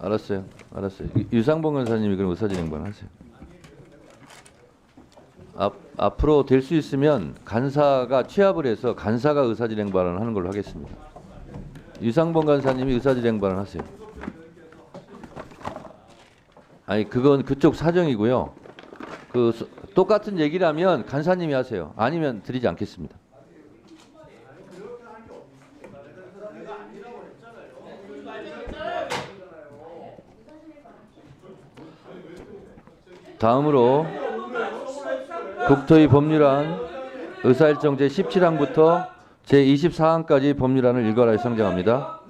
알았어요. 알았어요. 유- 유상봉 간사님이 그럼 의사진행반 하세요. 앞, 앞으로 될 수 있으면 간사가 취합을 해서 간사가 의사진행반을 하는 걸로 하겠습니다. 유상봉 간사님이 의사진행반을 하세요. 아니 그건 그쪽 사정이고요. 그 소- 똑같은 얘기라면 간사님이 하세요. 아니면 드리지 않겠습니다. 다음으로 국토의 법률안 의사일정 제17항부터 제24항까지 법률안을 일괄하여 상정합니다.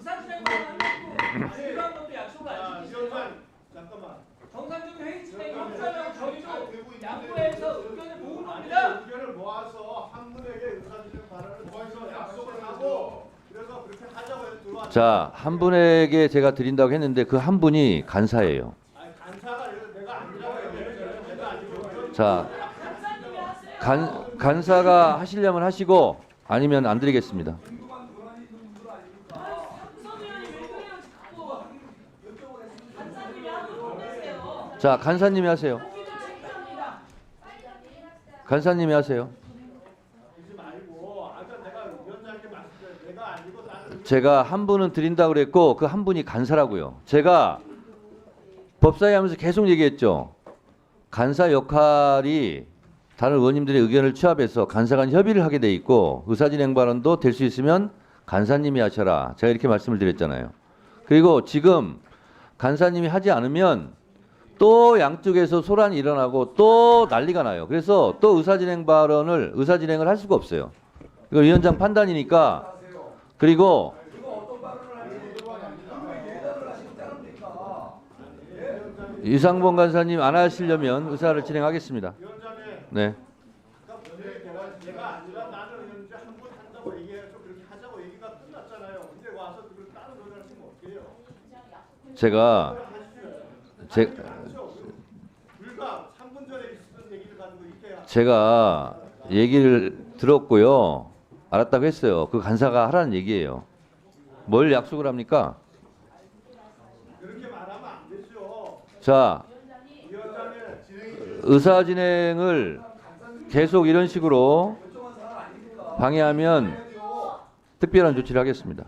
자, 한 분에게 제가 드린다고 했는데 그 한 분이 간사예요. 아니 간사가 내가 아니라고 얘기했잖아요. 내가 아니고 자, 간, 간사가 하시려면 하시고 아니면 안 드리겠습니다. 자, 간사님이 하세요. 간사님이 하세요. 제가 한 분은 드린다고 그랬고 그 한 분이 간사라고요. 제가 법사위 하면서 계속 얘기했죠. 간사 역할이 다른 의원님들의 의견을 취합해서 간사 간 협의를 하게 돼 있고 의사진행 발언도 될 수 있으면 간사님이 하셔라. 제가 이렇게 말씀을 드렸잖아요. 그리고 지금 간사님이 하지 않으면 또 양쪽에서 소란이 일어나고 또 난리가 나요. 그래서 또 의사진행 발언을 의사진행을 할 수가 없어요. 이거 위원장 판단이니까 그리고 이상봉 간사님 안 하시려면 의사를 진행하겠습니다. 네. 제가 제. 불과 3분 전에 있었던 얘기를 가지고 이렇게 제가 얘기를 들었고요. 알았다고 했어요. 그 간사가 하라는 얘기예요. 뭘 약속을 합니까? 그렇게 말하면 안 되죠. 자, 의사 진행을 계속 이런 식으로 방해하면 특별한 조치를 하겠습니다.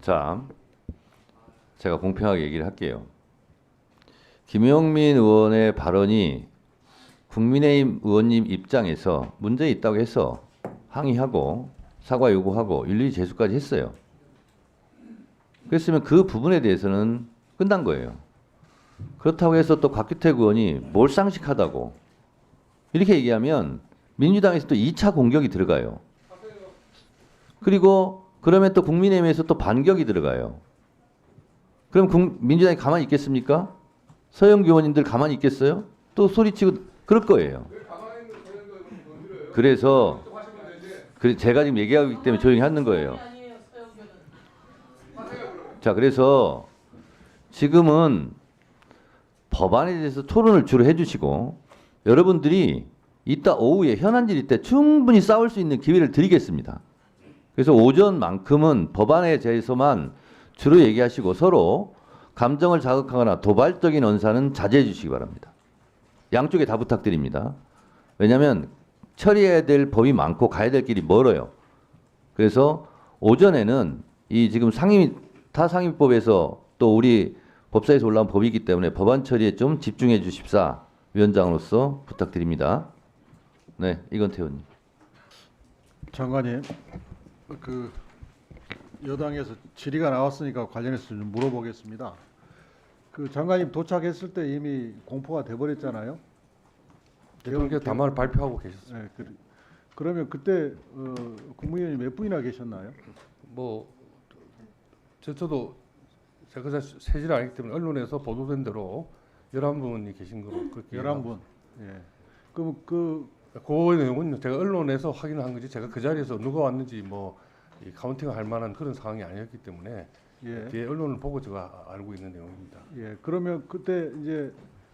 자, 제가 공평하게 얘기를 할게요. 김영민 의원의 발언이 국민의힘 의원님 입장에서 문제 있다고 해서 항의하고 사과 요구하고 윤리 제소까지 했어요. 그랬으면 그 부분에 대해서는 끝난 거예요. 그렇다고 해서 또 곽규택 의원이 몰상식하다고 이렇게 얘기하면 민주당에서 또 2차 공격이 들어가요. 그리고 그러면 또 국민의힘에서 또 반격이 들어가요. 그럼 국- 민주당이 가만히 있겠습니까? 서영 의원님들 가만히 있겠어요? 또 소리치고 그럴 거예요. 그래서 그 제가 지금 얘기하고 있기 때문에 조용히 하는 거예요. 자, 그래서 지금은 법안에 대해서 토론을 주로 해주시고 여러분들이 이따 오후에 현안질 때 충분히 싸울 수 있는 기회를 드리겠습니다. 그래서 오전만큼은 법안에 대해서만 주로 얘기하시고 서로 감정을 자극하거나 도발적인 언사는 자제해 주시기 바랍니다. 양쪽에 다 부탁드립니다. 왜냐하면 처리해야 될 법이 많고 가야 될 길이 멀어요. 그래서 오전에는 이 지금 상임 타 상임법에서 또 우리 법사에서 올라온 법이기 때문에 법안 처리에 좀 집중해 주십사 위원장으로서 부탁드립니다. 네, 이건태 의원님. 장관님, 그 여당에서 질의가 나왔으니까 관련해서 좀 물어보겠습니다. 그 장관님 도착했을 때 이미 공포가 돼버렸잖아요. 대통령께서 담화를 발표하고 계셨습니다. 네, 그, 그러면 그때 어, 국무위원이 몇 분이나 계셨나요? 뭐 저, 저도 제가 세질 아니기 때문에 언론에서 보도된 대로 11분이 계신 거로 그렇게 11분. 예. 그럼 그 그 내용은 제가 언론에서 확인을 한 거지 제가 그 자리에서 누가 왔는지 뭐이 카운팅을 할 만한 그런 상황이 아니었기 때문에 예. 뒤에 언론을 보고 제가 알고 있는 내용입니다. 예. 그러면 그때 이제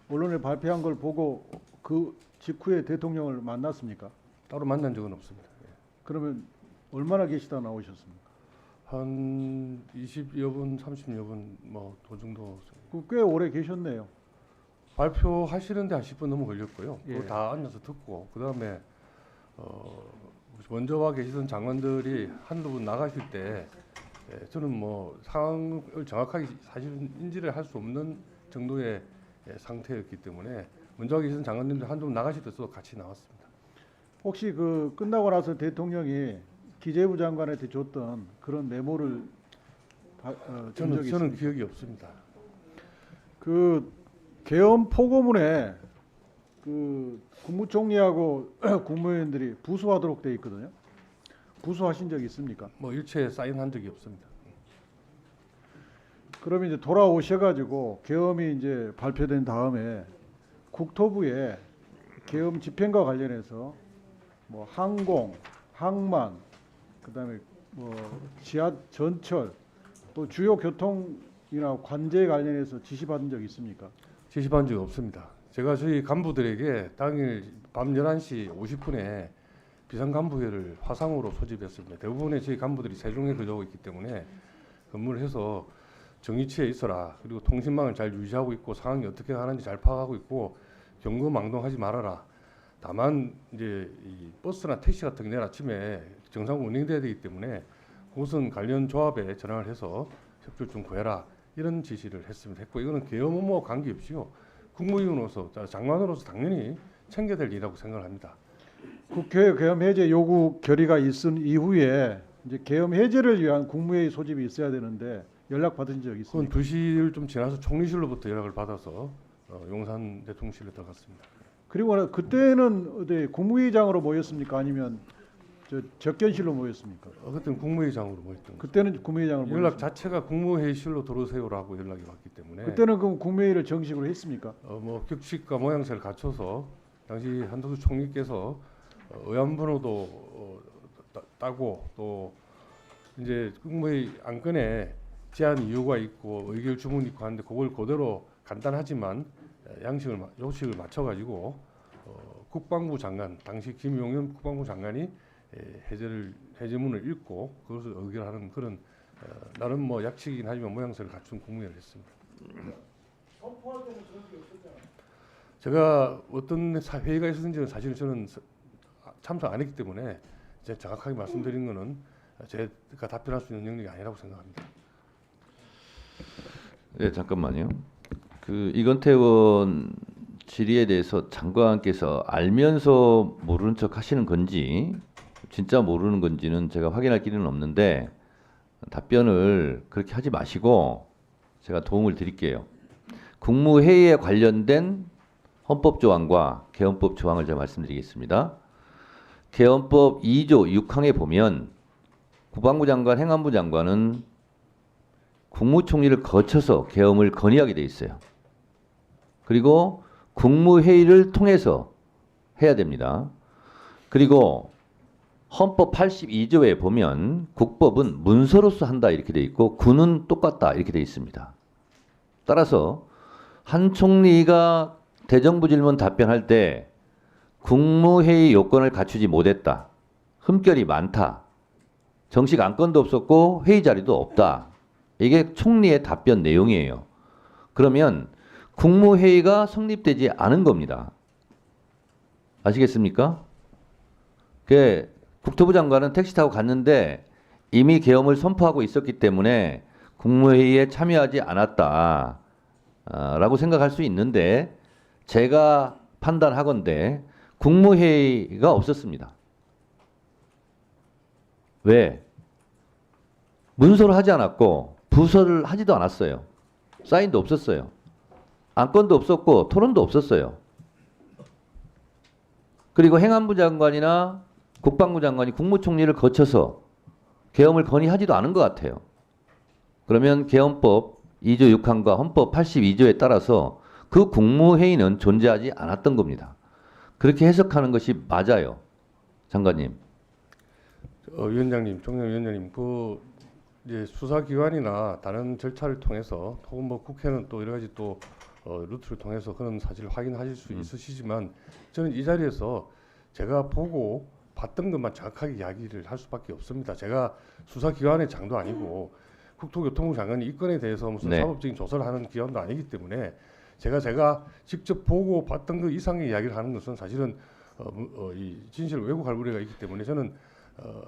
언론에 발표한 걸 보고 그 직후에 대통령을 만났습니까? 따로 만난 적은 없습니다. 예. 그러면 얼마나 계시다 나오셨습니까? 한 20여 분, 30여 분 뭐 그 정도 그 꽤 오래 계셨네요. 발표하시는데 한 10분 넘어 걸렸고요. 예. 그거 다 앉아서 듣고 그 다음에 어 먼저 와 계시던 장관들이 한두 분 나가실 때 예, 저는 뭐 상황을 정확하게 사실은 인지를 할 수 없는 정도의 예, 상태였기 때문에 먼저 와 계시던 장관님들 한두 분 나가실 때도 같이 나왔습니다. 혹시 그 끝나고 나서 대통령이 기재부 장관한테 줬던 그런 메모를 바, 어, 준 저는 저는 있습니까? 기억이 없습니다. 그 개헌 포고문에 그 국무총리하고 국무위원들이 부수하도록 돼 있거든요. 부수하신 적 있습니까? 뭐 일체에 사인한 적이 없습니다. 그러면 이제 돌아오셔가지고 계엄이 이제 발표된 다음에 국토부에 계엄 집행과 관련해서 뭐 항공, 항만, 그다음에 뭐 지하 전철 또 주요 교통이나 관제 관련해서 지시받은 적 있습니까? 지시받은 적이 없습니다. 제가 저희 간부들에게 당일 밤 11시 50분에 비상간부회를 화상으로 소집했습니다. 대부분의 저희 간부들이 세종에 거주하고 있기 때문에 근무를 해서 정위치에 있어라. 그리고 통신망을 잘 유지하고 있고 상황이 어떻게 가는지 잘 파악하고 있고 경고망동하지 말아라. 다만 이제 이 버스나 택시 같은 게 내일 아침에 정상 운행돼야 되기 때문에 그것은 관련 조합에 전화를 해서 협조를 좀 구해라. 이런 지시를 했습니다. 했고 이거는 계엄 업무와 관계없이요. 국무위원으로서 자, 장관으로서 당연히 챙겨야 될 일이라고 생각을 합니다. 국회 계엄 해제 요구 결의가 있은 이후에 이제 계엄 해제를 위한 국무회의 소집이 있어야 되는데 연락 받은 적 그건 있습니까? 2시를 좀 지나서 총리실로부터 연락을 받아서 어, 용산 대통령실에 들어갔습니다. 그리고 나- 그때는 어디 국무회의장으로 모였습니까? 아니면 저 접견실로 모였습니까? 어, 그때는 국무회의장으로 모였던 거죠. 그때는 국무회의장으로 연락 모였습니까? 자체가 국무회의실로 들어오세요라고 연락이 왔기 때문에 그때는 그럼 국무회의를 정식으로 했습니까? 어, 뭐 격식과 모양새를 갖춰서 당시 한덕수 총리께서 어, 의안번호도 어, 따, 따고 또 이제 국무회의 안건에 제한 이유가 있고 의결 주문이 있고 하는데 그걸 그대로 간단하지만 에, 양식을 마- 요식을 맞춰 가지고 어, 국방부 장관 당시 김용현 국방부 장관이 에, 해제를 해제문을 읽고 그것을 의결하는 그런 어, 나름 뭐 약식이긴 하지만 모양새를 갖춘 국무회의를 했습니다. 제가 어떤 사- 회의가 있었는지는 사실 저는 서- 아, 참석 안 했기 때문에 이제 정확하게 말씀드린 거는 제가 답변할 수 있는 영역이 아니라고 생각합니다. 네, 잠깐만요. 그 이건태 의원 질의에 대해서 장관께서 알면서 모르는 척 하시는 건지 진짜 모르는 건지는 제가 확인할 길은 없는데 답변을 그렇게 하지 마시고 제가 도움을 드릴게요. 국무회의에 관련된 헌법 조항과 개헌법 조항을 제가 말씀드리겠습니다. 개헌법 2조 6항에 보면 국방부 장관, 행안부 장관은 국무총리를 거쳐서 계엄을 건의하게 돼 있어요. 그리고 국무회의를 통해서 해야 됩니다. 그리고 헌법 82조에 보면 국법은 문서로서 한다 이렇게 돼 있고 군은 똑같다 이렇게 돼 있습니다. 따라서 한 총리가 대정부 질문 답변할 때 국무회의 요건을 갖추지 못했다. 흠결이 많다. 정식 안건도 없었고 회의 자리도 없다. 이게 총리의 답변 내용이에요. 그러면 국무회의가 성립되지 않은 겁니다. 아시겠습니까? 그 국토부 장관은 택시 타고 갔는데 이미 계엄을 선포하고 있었기 때문에 국무회의에 참여하지 않았다. 아, 라고 생각할 수 있는데 제가 판단하건대 국무회의가 없었습니다. 왜? 문서를 하지 않았고 부서를 하지도 않았어요. 사인도 없었어요. 안건도 없었고 토론도 없었어요. 그리고 행안부 장관이나 국방부 장관이 국무총리를 거쳐서 계엄을 건의하지도 않은 것 같아요. 그러면 계엄법 2조 6항과 헌법 82조에 따라서 그 국무회의는 존재하지 않았던 겁니다. 그렇게 해석하는 것이 맞아요. 장관님. 어, 위원장님, 종영 위원장님, 그 이제 수사기관이나 다른 절차를 통해서 혹은 뭐 국회는 또 여러 가지 또 어, 루트를 통해서 그런 사실을 확인하실 수 음. 있으시지만 저는 이 자리에서 제가 보고 봤던 것만 정확하게 이야기를 할 수밖에 없습니다. 제가 수사기관의 장도 아니고 국토교통부 장관이 이 건에 대해서 무슨 네. 사법적인 조사를 하는 기관도 아니기 때문에 제가 제가 직접 보고 봤던 그 이상의 이야기를 하는 것은 사실은 어, 무- 어, 이 진실 왜곡할 우려가 있기 때문에 저는 어,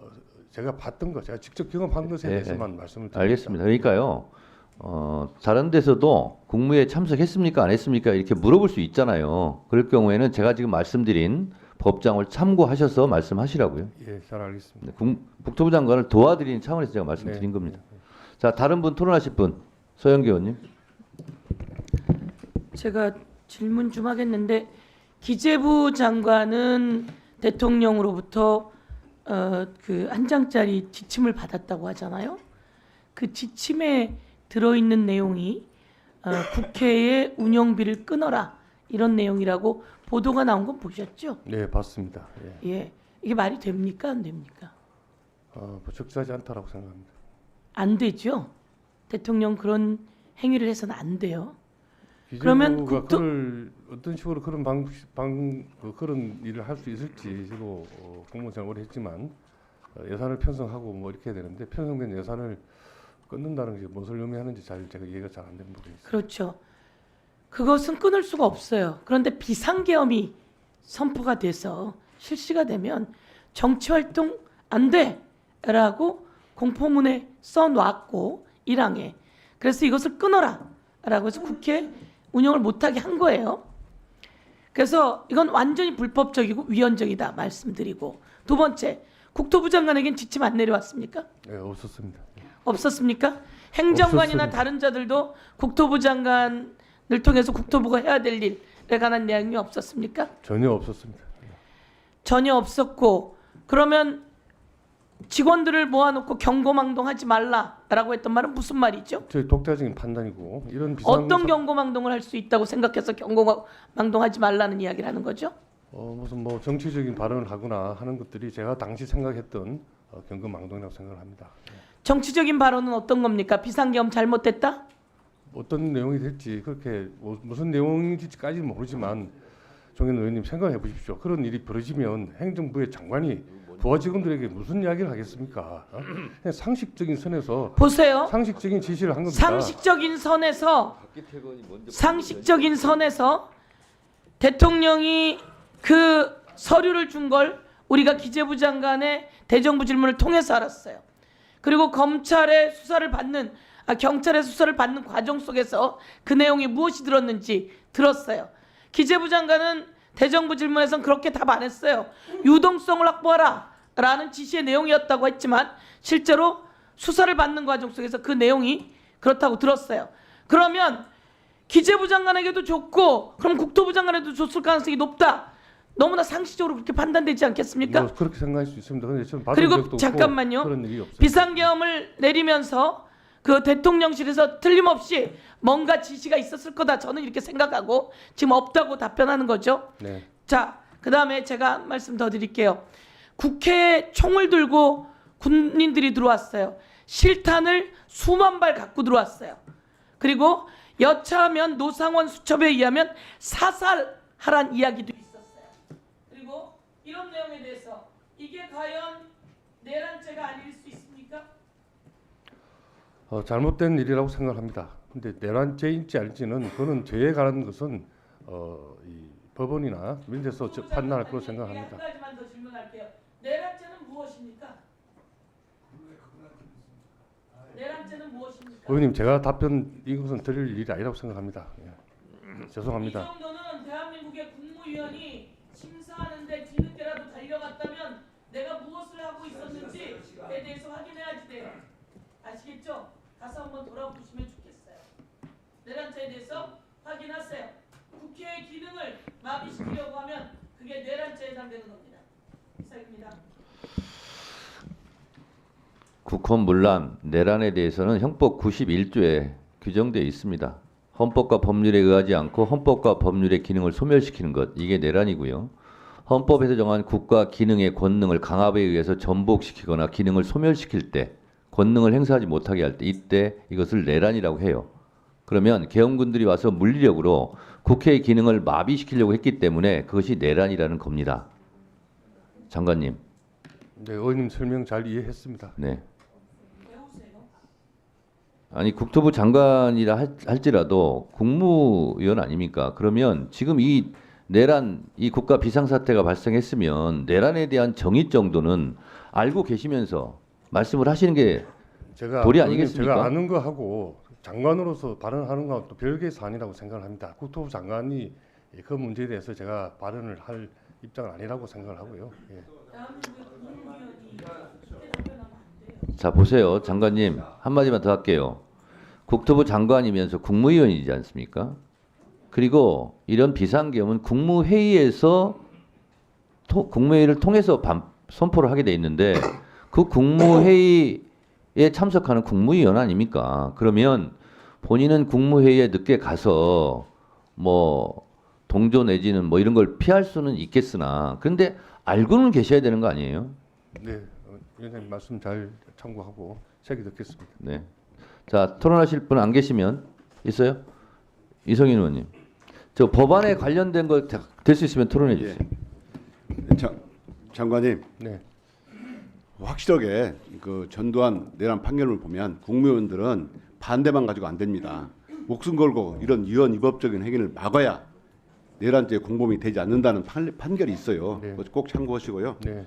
제가 봤던 것, 제가 직접 경험한 것에 네, 대해서만 말씀을 드립니다. 알겠습니다. 그러니까요. 어, 다른 데서도 국무회에 참석했습니까? 안 했습니까? 이렇게 물어볼 수 있잖아요. 그럴 경우에는 제가 지금 말씀드린 법장을 참고하셔서 말씀하시라고요. 예, 잘 알겠습니다. 네, 국, 국토부 장관을 도와드리는 차원에서 제가 말씀드린 네. 겁니다. 자, 다른 분 토론하실 분. 서영기 의원님. 제가 질문 좀 하겠는데 기재부 장관은 대통령으로부터 어, 그한 장짜리 지침을 받았다고 하잖아요. 그 지침에 들어 있는 내용이 어, 국회의 운영비를 끊어라 이런 내용이라고 보도가 나온 건 보셨죠? 네, 봤습니다. 예. 예, 이게 말이 됩니까 안 됩니까? 어, 뭐 적절하지 않다라고 생각합니다. 안 되죠. 대통령 그런 행위를 해서는 안 돼요. 그러면 기재부가 국토- 그걸 어떤 식으로 그런 방, 방 그, 그런 일을 할 수 있을지 저도 어, 공무원 생활 오래 했지만 어, 예산을 편성하고 뭐 이렇게 해야 되는데 편성된 예산을 끊는다는 게 무엇을 의미하는지 잘 제가 이해가 잘 안 되는 부분이 있어요. 그렇죠. 그것은 끊을 수가 없어요. 그런데 비상계엄이 선포가 돼서 실시가 되면 정치 활동 안 돼 라고 공포문에 써놨고 1항에 그래서 이것을 끊어라 라고 해서 국회 운영을 못하게 한 거예요. 그래서 이건 완전히 불법적이고 위헌적이다 말씀드리고 두 번째 국토부 장관에겐 지침 안 내려왔습니까? 네, 없었습니다. 없었습니까? 행정관이나 없었습니다. 다른 자들도 국토부 장관 을 통해서 국토부가 해야 될 일에 관한 내용이 없었습니까? 전혀 없었습니다. 전혀 없었고 그러면 직원들을 모아놓고 경고망동하지 말라라고 했던 말은 무슨 말이죠? 저희 독자적인 판단이고 이런 비상 어떤 경고망동을 할 수 있다고 생각해서 경고망동하지 말라는 이야기를 하는 거죠? 어, 무슨 뭐 정치적인 발언을 하거나 하는 것들이 제가 당시 생각했던 어, 경금망동이라고 생각을 합니다. 정치적인 발언은 어떤 겁니까? 비상계엄 잘못됐다? 어떤 내용이 될지 그렇게 뭐 무슨 내용인지까지는 모르지만 정현 의원님 생각해 보십시오. 그런 일이 벌어지면 행정부의 장관이 부하 직원들에게 무슨 이야기를 하겠습니까? 어? 그냥 상식적인 선에서 보세요. 상식적인 지시를 한 겁니다. 상식적인 선에서 상식적인 선에서 대통령이 그 서류를 준 걸 우리가 기재부 장관의 대정부 질문을 통해서 알았어요. 그리고 검찰의 수사를 받는 아, 경찰의 수사를 받는 과정 속에서 그 내용이 무엇이 들었는지 들었어요. 기재부 장관은 대정부 질문에선 그렇게 답 안 했어요. 유동성을 확보하라 라는 지시의 내용이었다고 했지만 실제로 수사를 받는 과정 속에서 그 내용이 그렇다고 들었어요. 그러면 기재부 장관에게도 줬고 그럼 국토부 장관에도 줬을 가능성이 높다. 너무나 상식적으로 그렇게 판단되지 않겠습니까? 뭐 그렇게 생각할 수 있습니다. 근데 저는 받은 그리고 적도 없고 잠깐만요. 그런 일이 없어요. 비상계엄을 내리면서 그 대통령실에서 틀림없이 뭔가 지시가 있었을 거다. 저는 이렇게 생각하고 지금 없다고 답변하는 거죠. 네. 자, 그 다음에 제가 한 말씀 더 드릴게요. 국회에 총을 들고 군인들이 들어왔어요. 실탄을 수만 발 갖고 들어왔어요. 그리고 여차하면 노상원 수첩에 의하면 사살하란 이야기도 있었어요. 그리고 이런 내용에 대해서 이게 과연 내란죄가 아닐 수? 어, 잘못된 일이라고 생각합니다. 근데 내란죄인지 아닐지는 그거는 죄에 관한 것은 어, 이 법원이나 민에서 저- 판단할 거로 생각합니다. 한 가지만 더 질문할게요. 내란죄는 무엇입니까? 내란죄는 무엇입니까? 의원님 제가 답변 이것은 드릴 일이 아니라고 생각합니다. 예. 이 죄송합니다. 정도는 대한민국의 국무위원이 심사하는데 뒤늦게라도 달려갔다면 내가 무엇을 하고 있었는지에 대해서 확인해야지 돼요. 아시겠죠? 가서 한번 돌아보시면 좋겠어요. 내란죄에 대해서 확인하세요. 국회의 기능을 마비시키려고 하면 그게 내란죄에 해당되는 겁니다. 이상입니다. 국헌 문란, 내란에 대해서는 형법 91조에 규정되어 있습니다. 헌법과 법률에 의하지 않고 헌법과 법률의 기능을 소멸시키는 것 이게 내란이고요. 헌법에서 정한 국가 기능의 권능을 강압에 의해서 전복시키거나 기능을 소멸시킬 때 권능을 행사하지 못하게 할 때 이때 이것을 내란이라고 해요. 그러면 계엄군들이 와서 물리력으로 국회의 기능을 마비시키려고 했기 때문에 그것이 내란이라는 겁니다. 장관님. 네, 의원님 설명 잘 이해했습니다. 네. 아니 국토부 장관이라 할- 할지라도 국무위원 아닙니까? 그러면 지금 이 내란 이 국가 비상사태가 발생했으면 내란에 대한 정의 정도는 알고 계시면서 말씀을 하시는 게 제가 도리 아니겠습니까? 제가 아는 거 하고 장관으로서 발언하는 거하고 또 별개의 사안이라고 생각을 합니다. 국토부 장관이 그 문제에 대해서 제가 발언을 할 입장은 아니라고 생각을 하고요. 예. 자 보세요 장관님 한 마디만 더 할게요 국토부 장관이면서 국무위원이지 않습니까 그리고 이런 비상계엄은 국무회의에서 토- 국무회의를 통해서 반- 선포를 하게 돼 있는데 그 국무회의에 참석하는 국무위원 아닙니까 그러면 본인은 국무회의에 늦게 가서 뭐 동조 내지는 뭐 이런 걸 피할 수는 있겠으나 그런데 알고는 계셔야 되는 거 아니에요 네, 어, 위원장님 말씀 잘 참고하고 새기 듣겠습니다. 네. 자, 토론하실 분 안 계시면 있어요? 이성인 의원님. 저 법안에 관련된 거 될 수 있으면 토론해 주세요. 장, 장관님 네, 확실하게 그 전두환 내란 판결을 보면 국무위원들은 반대만 가지고 안 됩니다. 목숨 걸고 이런 위헌 위법적인 행위를 막아야 내란죄 공범이 되지 않는다는 판, 판결이 있어요. 네. 꼭 참고하시고요. 네,